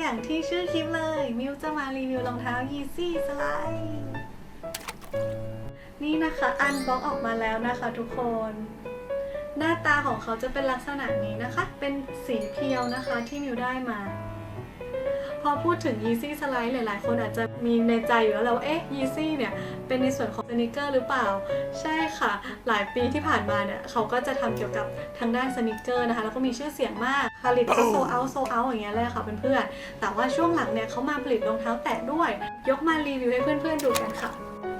อย่างที่ชื่อคลิปเลย มิวจะมารีวิวรองเท้า Yeezy Slide นี่นะคะอันบล็อกออกมาแล้วนะคะทุกคน หน้าตาของเขาจะเป็นลักษณะนี้นะคะ เป็นสีเพียวนะคะที่มิวได้มา พอพูดถึง Yeezy Slide หลาย ๆ คนอาจจะมีในใจอยู่แล้วว่าเอ๊ะ Yeezy เนี่ยเป็นในส่วนของสนิเกอร์หรือเปล่า ใช่ค่ะ หลายปีที่ผ่านมาเนี่ยเขาก็จะทำเกี่ยวกับทางด้านสนิเกอร์นะคะ แล้วก็มีชื่อเสียงมากผลิตก็โซเอาโซเอาอย่างเงี้ยเลยค่ะเพื่อนๆแต่ว่าช่วงหลังเนี่ยเขามาผลิตรองเท้าแตะด้วย ยกมารีวิวให้เพื่อน ๆ ดูกันค่ะ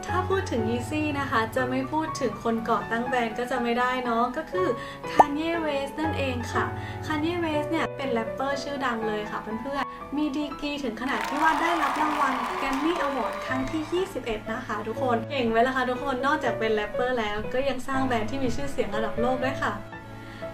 ถ้าพูดถึง Yeezy นะคะ จะไม่พูดถึงคนก่อตั้งแบรนด์ก็จะไม่ได้เนาะก็คือ Kanye West นั่นเองค่ะ Kanye West เนี่ยเป็นแรปเปอร์ชื่อดังเลยค่ะเพื่อน มีดีกรีถึงขนาดที่ว่าได้รับรางวัล Grammy Award ครั้งที่ 21 นะคะทุกคน เก่งไว้ละค่ะทุกคน นอกจากเป็นแรปเปอร์แล้ว ก็ยังสร้างแบรนด์ที่มีชื่อเสียงระดับโลกด้วยค่ะ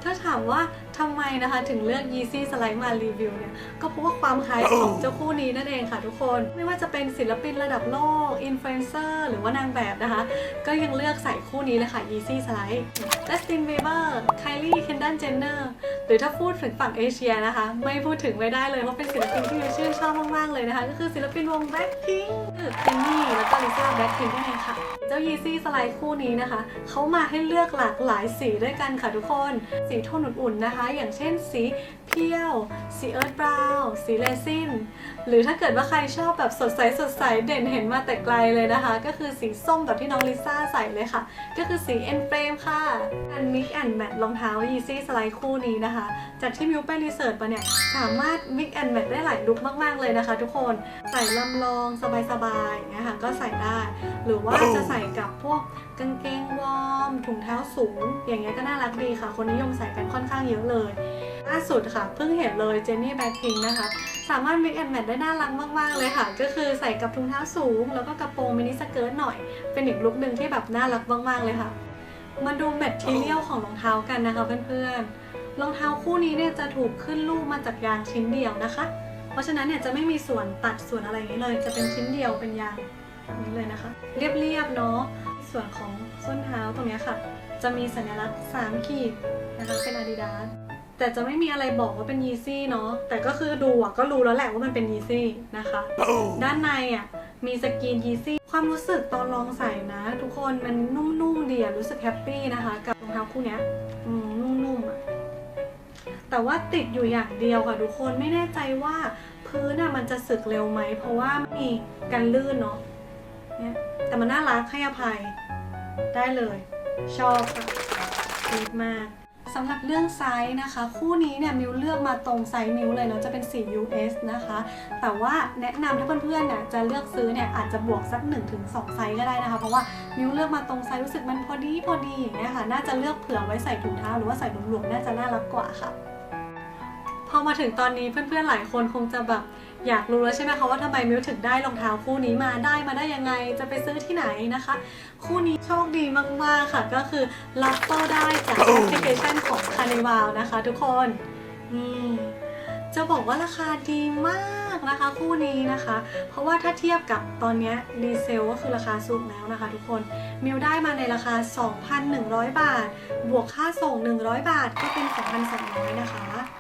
ถ้าถามว่าทำไมนะคะถึงเลือก Yeezy Slide มารีวิวเนี่ย ก็เพราะว่าความคล้ายของเจ้าคู่นี้นั่นเองค่ะทุกคน ไม่ว่าจะเป็นศิลปินระดับโลก อินฟลูเอนเซอร์หรือว่านางแบบนะคะ ก็ยังเลือกใส่คู่นี้เลยค่ะ Yeezy Slide Justin Bieber Kylie Kendall Jenner หรือถ้าพูดถึงฝั่งเอเชียนะคะ ไม่พูดถึงไม่ได้เลยเพราะเป็นศิลปินที่มิวชื่นชอบมากๆเลยนะคะ ก็คือศิลปินวง Blackpink คือเจนนี่แล้วก็ลิซ่า Blackpink นั่นเองค่ะ เจ้า Yeezy Slide คู่นี้นะคะเขามาให้เลือกหลากหลายสีด้วยกันค่ะทุกคน สีโทนอุ่นๆนะคะ อย่างเช่นสีเพียว สีเอิร์ธบราวน์สีเรซินหรือถ้าเกิดว่าใครชอบแบบสดใสสดใสเด่นเห็นมาแต่ไกลเลยนะคะ ก็คือสีส้มแบบที่น้องลิซ่าใส่เลยค่ะ ก็คือสี End Frame ค่ะการ Mix and Match รองเท้า Yeezy Slide คู่นี้นะคะจากที่มิวไปรีเสิร์ชมาเนี่ย สามารถ Mix and Match ได้หลายลุคมาก ๆ เลยนะคะทุกคน ใส่ลำลองสบายๆอย่างเงี้ยค่ะก็ใส่ได้ หรือว่าจะใส่กับพวกกางเกงวอร์มถุงเท้าสูง อย่างเงี้ยก็น่ารักดีค่ะ คนนิยมใส่กันค่อนข้างเยอะเลยล่าสุดค่ะ เพิ่งเห็นเลยเจนนี่แบ็คพิงนะคะ สามารถ mix and match ได้น่ารักมาก ๆ เลยค่ะ ก็คือใส่กับถุงเท้าสูง แล้วก็กระโปรงมินิสเกิร์ตหน่อย เป็นอีกลุคหนึ่งที่แบบน่ารักมาก ๆ เลยค่ะมาดูแมททีเรียลของรองเท้ากันนะคะเพื่อนๆ รองเท้าคู่นี้เนี่ยจะถูกขึ้นรูปมาจากยางชิ้นเดียวนะคะ เพราะฉะนั้นเนี่ยจะไม่มีส่วนตัดส่วนอะไรอย่างนี้เลย จะเป็นชิ้นเดียวเป็นยางนี้เลยนะคะ เรียบๆเนาะส่วนของส้นเท้าตรงนี้ค่ะ จะมีสัญลักษณ์3ขีดนะคะเป็น Adidas แต่จะไม่มีอะไรบอกว่าเป็น Yeezy เนาะแต่ก็คือดูอะก็รู้แล้วแหละว่ามันเป็น Yeezy นะคะ ด้านในอะมีสกรีน Yeezy ความรู้สึกตอนลองใส่นะ ทุกคนมันนุ่มๆดีอะรู้สึกแฮปปี้นะคะ กับรองเท้าคู่เนี้ยอืมนุ่มๆ แต่ว่าติดอยู่อย่างเดียวค่ะทุกคนไม่แน่ใจว่าพื้นอะมันจะสึกเร็วไหม เพราะว่ามีกันลื่นเนาะเนี่ยแต่มันน่ารักให้อภัยได้เลย ชอบค่ะดีมากสำหรับเรื่องไซส์นะคะ คู่นี้เนี่ยมิวเลือกมาตรงไซส์มิวเลยเนาะจะเป็น4 US นะคะ แต่ว่าแนะนำถ้าเพื่อนๆเนี่ยจะเลือกซื้อเนี่ยอาจจะบวกสัก 1-2 ไซส์ก็ได้นะคะ เพราะว่ามิวเลือกมาตรงไซส์รู้สึกมันพอดีพอดีอย่างเงี้ยค่ะ น่าจะเลือกเผื่อไว้ใส่ถุงเท้าหรือว่าใส่หลวมๆน่าจะน่ารักกว่าค่ะ พอมาถึงตอนนี้เพื่อนๆหลายคนคงจะแบบอยากรู้แล้วใช่ไหมคะว่าทำไมมิวถึงได้รองเท้าคู่นี้มาได้มาได้ยังไงจะไปซื้อที่ไหนนะคะ คู่นี้โชคดีมากๆค่ะ ก็คือรับโต้ได้จากแอปพลิเคชันของ c a r n i v a l นะคะ ทุกคนอืมจะบอกว่าราคาดีมากนะคะ คู่นี้นะคะ เพราะว่าถ้าเทียบกับตอนนี้ดีเซลก็คือราคาสูงแล้วนะคะ ทุกคนมิวได้มาในราคา 2,100 บาท บวกค่าส่ง 100 บาทก็เป็น 2,200 นะคะอืม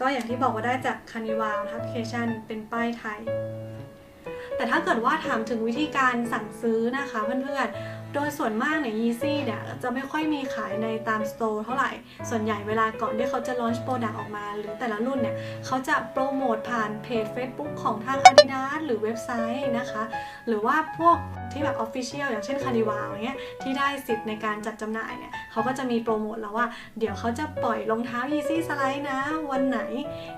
ก็อย่างที่บอกว่าได้จาก c a r n i v a l แอปพลิเคชันเป็นป้ายไทย แต่ถ้าเกิดว่าถามถึงวิธีการสั่งซื้อนะคะเพื่อนๆ โดยส่วนมากเนี่ย Yeezy เนี่ยจะไม่ค่อยมีขายในตามสโตร์เท่าไหร่ ส่วนใหญ่เวลาก่อนที่เขาจะ launch product ออกมา หรือแต่ละรุ่นเนี่ยเขาจะโปรโมทผ่านเพจ Facebook ของทาง Adidas หรือเว็บไซต์นะคะ หรือว่าพวกที่แบบ Official อย่างเช่น Carnival อย่างเงี้ยที่ได้สิทธิ์ในการจัดจำหน่ายเนี่ยเขาก็จะมีโปรโมทแล้วว่า เดี๋ยวเขาจะปล่อยรองเท้า Yeezy Slide นะวันไหน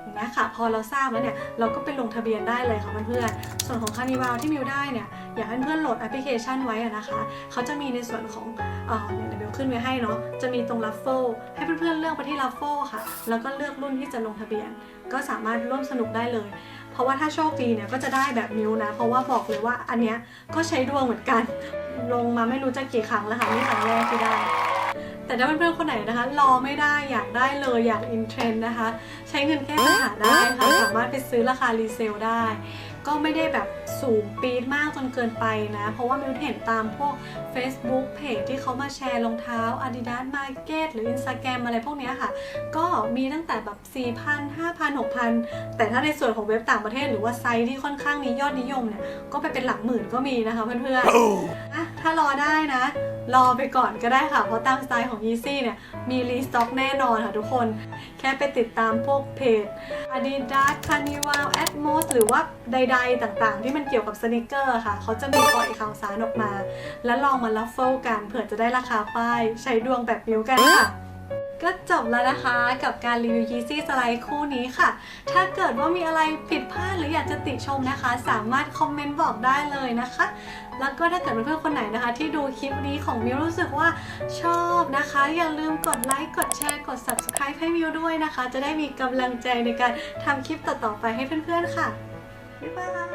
อย่างเงี้ยค่ะ พอเราทราบแล้วเนี่ยเราก็ไปลงทะเบียนได้เลยค่ะเพื่อนๆส่วนของ Carnival ที่มิวได้เนี่ยอยากให้เพื่อนๆโหลดแอปพลิเคชันไว้อะนะคะเขาจะมีในส่วนของเอ่อเนี่ยเดี๋ยวมิวขึ้นไว้ให้เนาะจะมีตรง Raffle ให้เพื่อนๆเลือกไปที่ Raffle ค่ะ แล้วก็เลือกรุ่นที่จะลงทะเบียน ก็สามารถร่วมสนุกได้เลย เพราะว่าถ้าโชคดีเนี่ยก็จะได้แบบมิวนะ เพราะว่าบอกเลยว่าอันเนี้ยก็ใช้ดวงเหมือนกัน ลงมาไม่รู้จะกี่ครั้งแล้วค่ะนี่ครั้งแรกที่ได้ แต่ถ้าเพื่อนๆคนไหนนะคะ รอไม่ได้อยากได้เลยอยากอินเทรนด์นะคะ ใช้เงินแค่ปัญหาได้ค่ะสามารถไปซื้อราคารีเซลได้ ก็ไม่ได้แบบ สูงปี๊ดมากจนเกินไปนะ เพราะว่ามิวเห็นตามพวก Facebook เพจที่เขามาแชร์รองเท้า Adidas Market หรือ Instagram อะไรพวกเนี้ยค่ะ ก็มีตั้งแต่แบบ 4,000 5,000 6,000 แต่ถ้าในส่วนของเว็บต่างประเทศหรือว่าไซต์ที่ค่อนข้างนี้ยอดนิยมเนี่ย ก็ไปเป็นหลักหมื่นก็มีนะคะเพื่อนๆอะถ้ารอได้นะ รอไปก่อนก็ได้ค่ะ เพราะตามสไตล์ของ Yeezy เนี่ยมีรีสต็อกแน่นอนค่ะทุกคน แค่ไปติดตามพวกเพจ Adidas Carnival Atmos หรือว่าใดๆต่างๆ ที่มันเกี่ยวกับสนิเกอร์ค่ะ เขาจะมีปล่อยข่าวสารออกมา แล้วลองมาลัฟเฟิลกันเผื่อจะได้ราคาป้ายใช้ดวงแบบนิ้วกันค่ะ ก็จบแล้วนะคะกับการรีวิว Yeezy Slide คู่นี้ค่ะ ถ้าเกิดว่ามีอะไรผิดพลาดหรืออยากจะติชมนะคะ สามารถคอมเมนต์บอกได้เลยนะคะ แล้วก็ถ้าเกิดเพื่อนๆคนไหนนะคะ ที่ดูคลิปนี้ของมิวรู้สึกว่าชอบนะคะ อย่าลืมกดไลค์กดแชร์กด subscribe ให้มิวด้วยนะคะ จะได้มีกำลังใจในการทำคลิปต่อๆไปให้เพื่อนๆค่ะบ๊ายบาย